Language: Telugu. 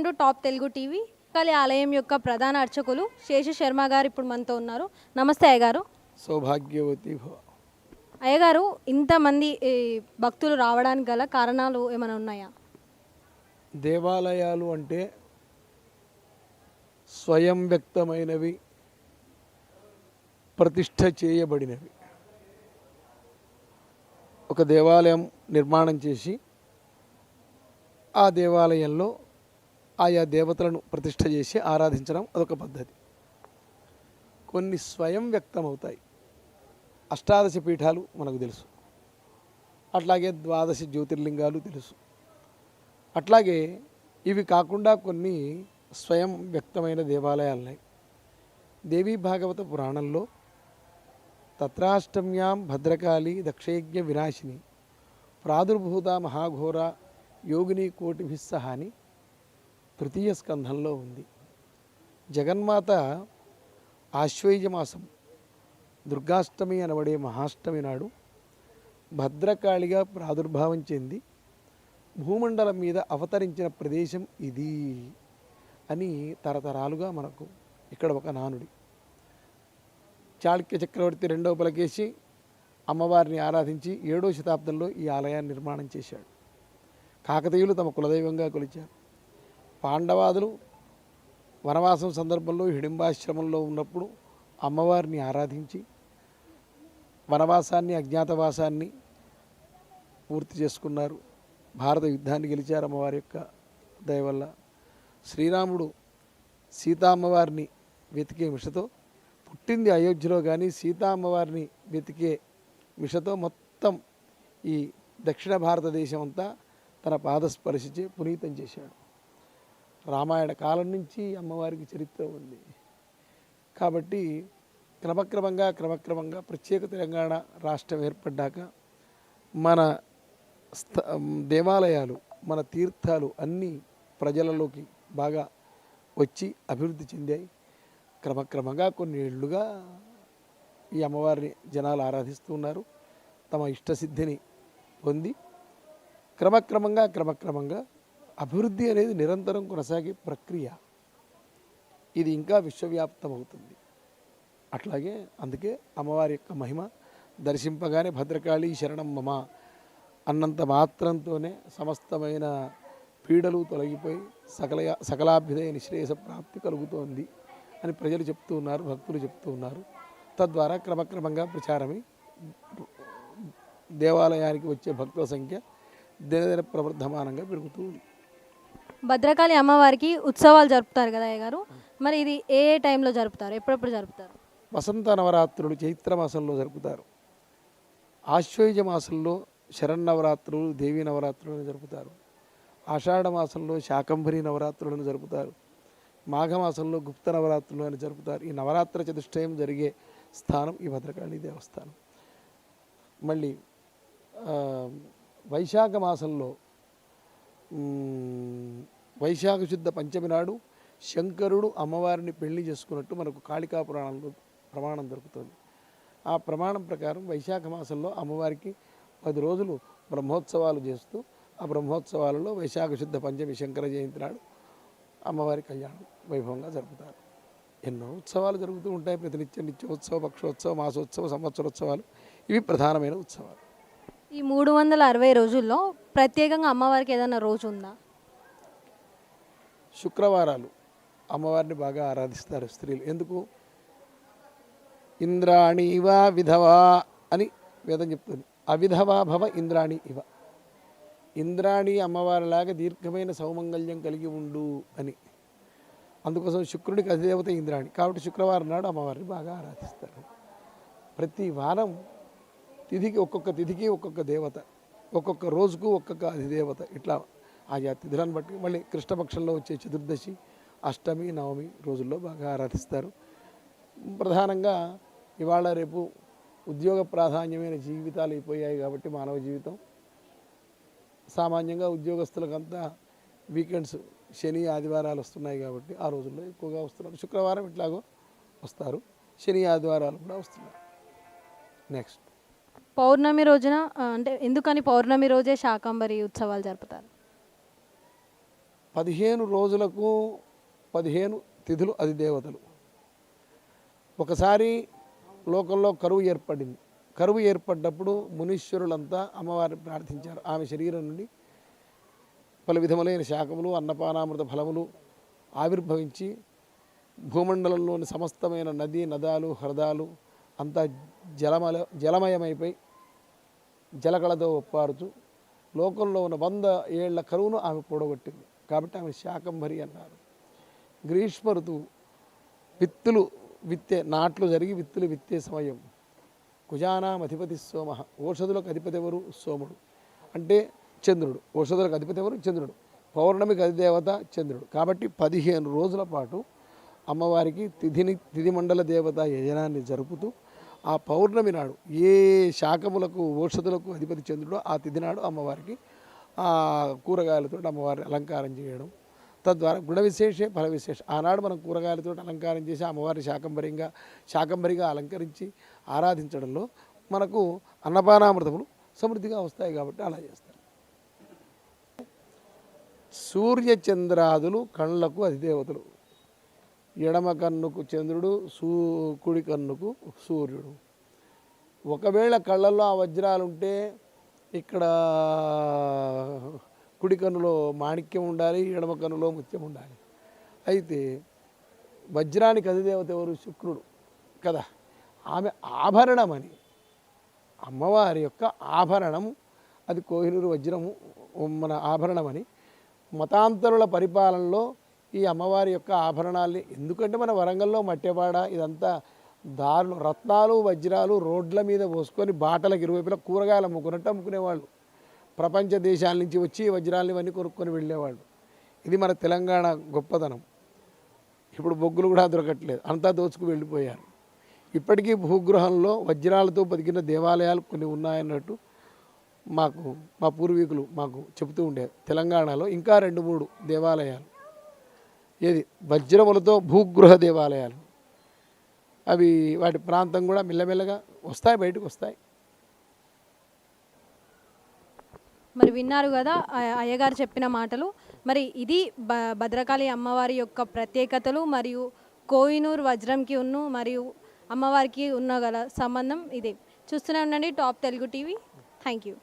Top Telugu TV. కలి ఆలయం యొక్క ప్రధాన అర్చకులు శేష శర్మ గారు ఇప్పుడు మనతో ఉన్నారు. నమస్తే అయ్యగారు. సౌభాగ్యవతి అయ్యగారు ఇంతమంది ఈ, భక్తులు రావడానికి గల కారణాలు ఏమైనా ఉన్నాయా? దేవాలయాలు అంటే స్వయం వ్యక్తమైనవి ప్రతిష్ఠ చేయబడినవి. ఒక దేవాలయం నిర్మాణం చేసి ఆ దేవాలయంలో ఆయా దేవతలను ప్రతిష్ట చేసి ఆరాధించడం అదొక పద్ధతి. కొన్ని స్వయం వ్యక్తమవుతాయి. అష్టాదశ పీఠాలు మనకు తెలుసు. అట్లాగే ద్వాదశ జ్యోతిర్లింగాలు తెలుసు. అట్లాగే ఇవి కాకుండా కొన్ని స్వయం వ్యక్తమైన దేవాలయాలు ఉన్నాయి దేవీ భాగవత పురాణంలో తత్రాష్టమ్యాం భద్రకాళి దక్షయజ్ఞ వినాశిని ప్రాదుర్భూత మహాఘోర యోగిని కోటిభిస్సహ అని తృతీయ స్కంధంలో ఉంది. జగన్మాత ఆశ్వయుజమాసం దుర్గాష్టమి అనబడే మహాష్టమి నాడు భద్రకాళిగా ప్రాదుర్భావం చెంది భూమండలం మీద అవతరించిన ప్రదేశం ఇది అని తరతరాలుగా మనకు ఇక్కడ ఒక నానుడి. చాళుక్య చక్రవర్తి రెండవ పలకేసి అమ్మవారిని ఆరాధించి ఏడో శతాబ్దంలో ఈ ఆలయాన్ని నిర్మాణం చేశాడు. కాకతీయులు తమ కులదైవంగా కొలిచారు. పాండవాదులు వనవాసం సందర్భంలో హిడింబాశ్రమంలో ఉన్నప్పుడు అమ్మవారిని ఆరాధించి వనవాసాన్ని అజ్ఞాతవాసాన్ని పూర్తి చేసుకున్నారు. భారత యుద్ధాన్ని గెలిచారు అమ్మవారి యొక్క దయ వల్ల. శ్రీరాముడు సీతా అమ్మవారిని వెతికే మిషతో పుట్టింది అయోధ్యలో కానీ సీతా అమ్మవారిని వెతికే మిషతో మొత్తం ఈ దక్షిణ భారతదేశం అంతా తన పాదస్పర్శించి పునీతం చేశాడు. రామాయణ కాలం నుంచి అమ్మవారికి చరిత్ర ఉంది. కాబట్టి క్రమక్రమంగా క్రమక్రమంగా ప్రత్యేక తెలంగాణ రాష్ట్రం ఏర్పడ్డాక మన స్థ దేవాలయాలు మన తీర్థాలు అన్నీ ప్రజలలోకి బాగా వచ్చి అభివృద్ధి చెందాయి. క్రమక్రమంగా కొన్ని ఏళ్ళుగా ఈ అమ్మవారిని జనాలు ఆరాధిస్తూ ఉన్నారు. తమ ఇష్టసిద్ధిని పొంది క్రమక్రమంగా క్రమక్రమంగా అభివృద్ధి అనేది నిరంతరం కొనసాగే ప్రక్రియ. ఇది ఇంకా విశ్వవ్యాప్తం అవుతుంది అట్లాగే అందుకే అమ్మవారి యొక్క మహిమ దర్శింపగానే భద్రకాళి శరణం మమ అన్నంత మాత్రంతోనే సమస్తమైన పీడలు తొలగిపోయి సకల సకలాభ్యుదయ నిశ్రేయస ప్రాప్తి కలుగుతోంది అని ప్రజలు చెప్తూ ఉన్నారు భక్తులు చెప్తూ ఉన్నారు. తద్వారా క్రమక్రమంగా ప్రచారమై దేవాలయానికి వచ్చే భక్తుల సంఖ్య దినదిన ప్రవర్ధమానంగా పెరుగుతూ ఉంది భద్రకాళి అమ్మవారికి ఉత్సవాలు జరుపుతారు కదా అయ్యగారు? మరి ఇది ఏ ఏ టైంలో జరుపుతారు? ఎప్పుడెప్పుడు జరుపుతారు? వసంత నవరాత్రులు చైత్ర మాసంలో జరుపుతారు. ఆశ్వయుజ మాసంలో శరన్నవరాత్రులు దేవీ నవరాత్రులను జరుపుతారు. ఆషాఢ మాసంలో శాకంభరి నవరాత్రులను జరుపుతారు. మాఘమాసంలో గుప్త నవరాత్రులు అని జరుపుతారు. ఈ నవరాత్ర చతుష్టయం జరిగే స్థానం ఈ భద్రకాళి దేవస్థానం. మళ్ళీ వైశాఖ మాసంలో వైశాఖ శుద్ధ పంచమి నాడు శంకరుడు అమ్మవారిని పెళ్ళి చేసుకున్నట్టు మనకు కాళికా పురాణంలో ప్రమాణం దొరుకుతుంది. ఆ ప్రమాణం ప్రకారం వైశాఖ మాసంలో అమ్మవారికి పది రోజులు బ్రహ్మోత్సవాలు చేస్తూ ఆ బ్రహ్మోత్సవాలలో వైశాఖ శుద్ధ పంచమి శంకర జయంతి నాడు అమ్మవారి కళ్యాణం వైభవంగా జరుపుతారు. ఎన్నో ఉత్సవాలు జరుగుతూ ఉంటాయి. ప్రతినిత్యం నిత్యోత్సవ పక్షోత్సవ మాసోత్సవ సంవత్సరోత్సవాలు ఇవి ప్రధానమైన ఉత్సవాలు. ఈ మూడు వందల అరవై రోజుల్లో ప్రత్యేకంగా అమ్మవారికి ఏదైనా రోజు ఉందా? శుక్రవారాలు అమ్మవారిని బాగా ఆరాధిస్తారు స్త్రీలు. ఎందుకు? ఇంద్రాణి ఇవ విధవా అని వేదం చెప్తుంది. అవిధవా భవ ఇంద్రాణి ఇవ. ఇంద్రాణి అమ్మవారిలాగా దీర్ఘమైన సౌమంగళ్యం కలిగి ఉండు అని. అందుకోసం శుక్రుడికి అధిదేవత ఇంద్రాణి. కాబట్టి శుక్రవారం నాడు అమ్మవారిని బాగా ఆరాధిస్తారు. ప్రతి వారం తిథికి ఒక్కొక్క తిథికి ఒక్కొక్క దేవత ఒక్కొక్క రోజుకు ఒక్కొక్క అధిదేవత ఇట్లా ఆయా తిథులను బట్టి మళ్ళీ కృష్ణపక్షంలో వచ్చే చతుర్దశి అష్టమి నవమి రోజుల్లో బాగా ఆరాధిస్తారు. ప్రధానంగా ఇవాళ రేపు ఉద్యోగ ప్రాధాన్యమైన జీవితాలు అయిపోయాయి కాబట్టి మానవ జీవితం. సామాన్యంగా ఉద్యోగస్తులకంతా వీకెండ్స్ శని ఆదివారాలు వస్తున్నాయి కాబట్టి ఆ రోజుల్లో ఎక్కువగా వస్తున్నారు. శుక్రవారం ఇట్లాగో వస్తారు. శని ఆదివారాలు కూడా వస్తున్నారు. నెక్స్ట్ పౌర్ణమి రోజున అంటే ఎందుకని పౌర్ణమి రోజే శాకంబరి ఉత్సవాలు జరుపుతారు? పదిహేను రోజులకు పదిహేను తిథులు అది దేవతలు. ఒకసారి లోకంలో కరువు ఏర్పడింది. కరువు ఏర్పడ్డప్పుడు మునీశ్వరులంతా అమ్మవారిని ప్రార్థించారు. ఆమె శరీరం నుండి పలు విధములైన శాఖములు అన్నపానామృత ఫలములు ఆవిర్భవించి భూమండలంలోని సమస్తమైన నది నదాలు హ్రదాలు అంతా జలమల జలమయమైపోయి జలకళతో ఒప్పారుతూ లోకంలో ఉన్న వంద ఏళ్ళ కరువును ఆమె కూడగొట్టింది. కాబట్టి ఆమె శాకంభరి అన్నారు. గ్రీష్మ ఋతువు విత్తులు విత్తే నాట్లు జరిగి విత్తులు విత్తే సమయం. కుజానాం అధిపతి సోమ. ఓషధులకు అధిపతి ఎవరు? సోముడు. అంటే చంద్రుడు. ఓషధులకు అధిపతి ఎవరు? చంద్రుడు. పౌర్ణమికి అధిదేవత చంద్రుడు. కాబట్టి పదిహేను రోజుల పాటు అమ్మవారికి తిథిని తిథి మండల దేవత యజనాన్ని జరుపుతూ ఆ పౌర్ణమి నాడు ఏ శాఖములకు ఓషధులకు అధిపతి చంద్రుడో ఆ తిథి నాడు అమ్మవారికి కూరగాయలతో అమ్మవారిని అలంకారం చేయడం. తద్వారా గుణ విశేషే ఫల విశేష. ఆనాడు మనం కూరగాయలతో అలంకారం చేసి అమ్మవారిని శాకంబరిగా శాకంబరిగా అలంకరించి ఆరాధించడంలో మనకు అన్నపానామృతములు సమృద్ధిగా వస్తాయి కాబట్టి అలా చేస్తారు. సూర్యచంద్రాదులు కళ్ళకు అధిదేవతలు. ఎడమ కన్నుకు చంద్రుడు సూ కుడి కన్నుకు సూర్యుడు. ఒకవేళ కళ్ళల్లో ఆ వజ్రాలుంటే ఇక్కడ కుడి కన్నులో మాణిక్యం ఉండాలి ఎడమ కన్నులో ముత్యం ఉండాలి. అయితే వజ్రానికి అధిదేవత ఎవరు? శుక్రుడు. కదా? ఆమె ఆభరణమని. అమ్మవారి యొక్క ఆభరణం అది కోహినూరు వజ్రము మన ఆభరణమని. మతాంతరుల పరిపాలనలో ఈ అమ్మవారి యొక్క ఆభరణాల్ని ఎందుకంటే మన వరంగల్లో మట్టెవాడ ఇదంతా దారులు రత్నాలు వజ్రాలు రోడ్ల మీద పోసుకొని బాటలకు ఇరువైపులా కూరగాయలు అమ్ముకున్నట్టు అమ్ముకునేవాళ్ళు. ప్రపంచ దేశాల నుంచి వచ్చి వజ్రాలని ఇవన్నీ కొనుక్కొని వెళ్ళేవాళ్ళు. ఇది మన తెలంగాణ గొప్పతనం. ఇప్పుడు బొగ్గులు కూడా దొరకట్లేదు. అంతా దోచుకు వెళ్ళిపోయారు. ఇప్పటికీ భూగృహంలో వజ్రాలతో బతికిన దేవాలయాలు కొన్ని ఉన్నాయన్నట్టు మాకు మా పూర్వీకులు మాకు చెబుతూ ఉండేది తెలంగాణలో ఇంకా రెండు మూడు దేవాలయాలు. ఏది? వజ్రములతో భూగృహ దేవాలయాలు. అవి వాటి ప్రాంతం కూడా మెల్లమెల్లగా వస్తాయి బయటకు వస్తాయి. మరి విన్నారు కదా అయ్యగారు చెప్పిన మాటలు. మరి ఇది భ భద్రకాళి అమ్మవారి యొక్క ప్రత్యేకతలు మరియు కోయినూరు వజ్రంకి ఉన్ను మరియు అమ్మవారికి ఉన్న గల సంబంధం ఇదే. చూస్తూనే ఉండండి top Telugu TV. Thank you.